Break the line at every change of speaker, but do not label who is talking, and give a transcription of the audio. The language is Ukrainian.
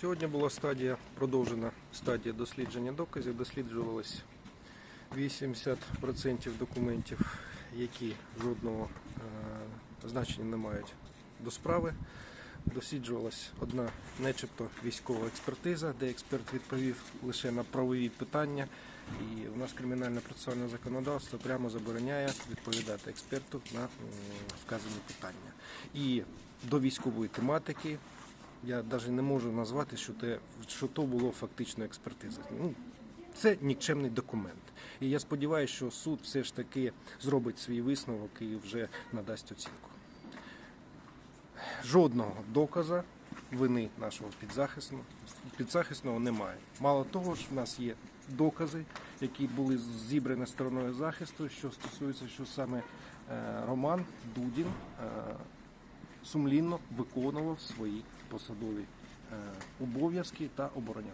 Сьогодні була стадія, продовжена стадія дослідження доказів. Досліджувалось 80% документів, які жодного е, значення не мають до справи. Досліджувалась одна начебто військова експертиза, де експерт відповів лише на правові питання. І у нас кримінальне процесуальне законодавство прямо забороняє відповідати експерту на вказані питання. І до військової тематики я навіть не можу назвати, що, те, що то було фактично експертиза. Ну, це нікчемний документ. І я сподіваюся, що суд все ж таки зробить свій висновок і вже надасть оцінку. Жодного доказу вини нашого підзахисного, підзахисного немає. Мало того ж, в нас є докази, які були зібрані стороною захисту, що стосується, що саме е, Роман Дудін е, сумлінно виконував свої посадові е, обов'язки та обороняв.